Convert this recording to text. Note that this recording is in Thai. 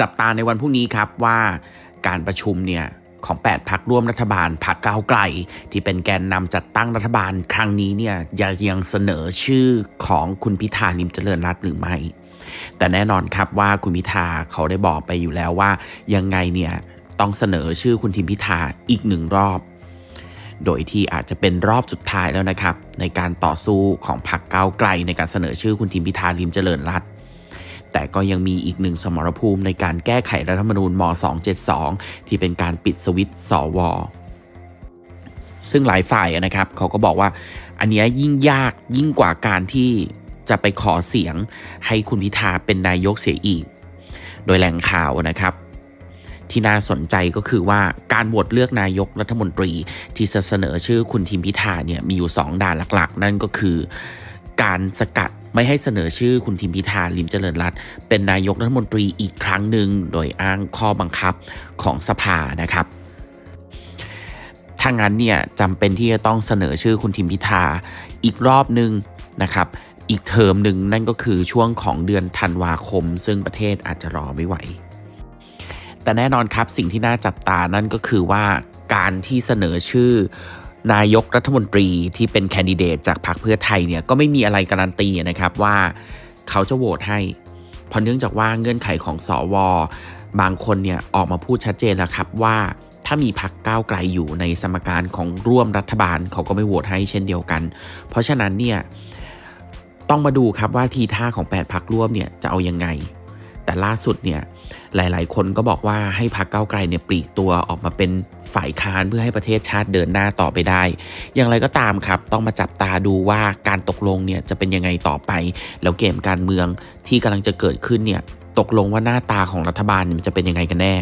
จับตาในวันพรุ่งนี้ครับว่าการประชุมเนี่ยของ 8 พักร่วมรัฐบาลพักก้าวไกล ที่เป็นแกนนำจัดตั้งรัฐบาลครั้งนี้เนี่ยยังเสนอชื่อของคุณพิธาลิมเจริญรัตน์หรือไม่ แต่แน่นอนครับว่าคุณพิธาเขาได้บอกไปอยู่แล้วว่ายังไงเนี่ยต้องเสนอชื่อคุณทิมพิธาอีกหนึ่งรอบ โดยที่อาจจะเป็นรอบสุดท้ายแล้วนะครับ ในการต่อสู้ของพรรคก้าวไกลในการเสนอชื่อคุณทิมพิธาลิมเจริญรัตน์ แต่ก็ยังมีอีกหนึ่งสมรภูมิในการแก้ไขรัฐธรรมนูญม 272 ที่เป็นการปิดสวิตช์สวซึ่งหลายฝ่ายนะครับเขาก็บอกว่าอันนี้ยยิ่งยากยิ่งกว่าการที่จะไปขอเสียงให้คุณพิธาเป็นนายกเสียอีก โดยแหล่งข่าวนะครับ ที่น่าสนใจก็คือว่าการโหวตเลือกนายกรัฐมนตรีที่จะเสนอชื่อคุณทิมพิธาเนี่ยมีอยู่ 2 ด่านหลักๆ นั่นก็คือ การสกัดไม่ให้เสนอชื่อคุณทิมพิธาลิมเจริญรัตน์เป็นนายกรัฐมนตรีอีกครั้งหนึ่งโดยอ้างข้อบังคับของสภานะครับถ้างั้นเนี่ยจำเป็นที่จะต้องเสนอชื่อคุณทิมพิธาอีกรอบหนึ่งนะครับอีกเทอมหนึ่งนั่นก็คือช่วงของเดือนธันวาคม ซึ่งประเทศอาจจะรอไม่ไหว แต่แน่นอนครับสิ่งที่น่าจับตานั่นก็คือว่าการที่เสนอชื่อ นายกรัฐมนตรีที่เป็นแคนดิเดตจากพรรคเพื่อไทยเนี่ยก็ไม่มีอะไรการันตีนะครับว่าเขาจะโหวตให้ เพราะเนื่องจากว่าเงื่อนไขของสอวบางคนเนี่ยออกมาพูดชัดเจนแล้วครับว่าถ้ามีพรรคก้าวไกลอยู่ในสมการของร่วมรัฐบาลเขาก็ไม่โหวตให้เช่นเดียวกัน เพราะฉะนั้นเนี่ยต้องมาดูครับว่าทีท่าของ 8 พักร่วมเนี่ยจะเอายังไง แต่ล่าสุดเนี่ย หลาย ๆ คนก็บอกว่าให้พรรคก้าไกลเนี่ยปลีกตัวออกมาเป็นฝ่ายค้านเพื่อให้ประเทศชาติเดินหน้าต่อไปได้ อย่างไรก็ตามครับ ต้องมาจับตาดูว่าการตกลงเนี่ยจะเป็นยังไงต่อไป แล้วเกมการเมืองที่กำลังจะเกิดขึ้นเนี่ยตกลงว่าหน้าตาของรัฐบาลมันจะเป็นยังไงกันแน่